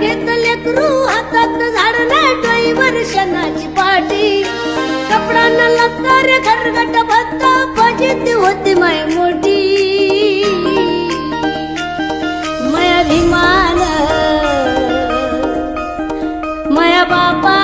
घेतले क्रू हातात झाड नाही वर्षणाची पाठी कपडा न लागता रे खरगट भत्त फजिती होती माय मोठी. माया भीमान माया बापा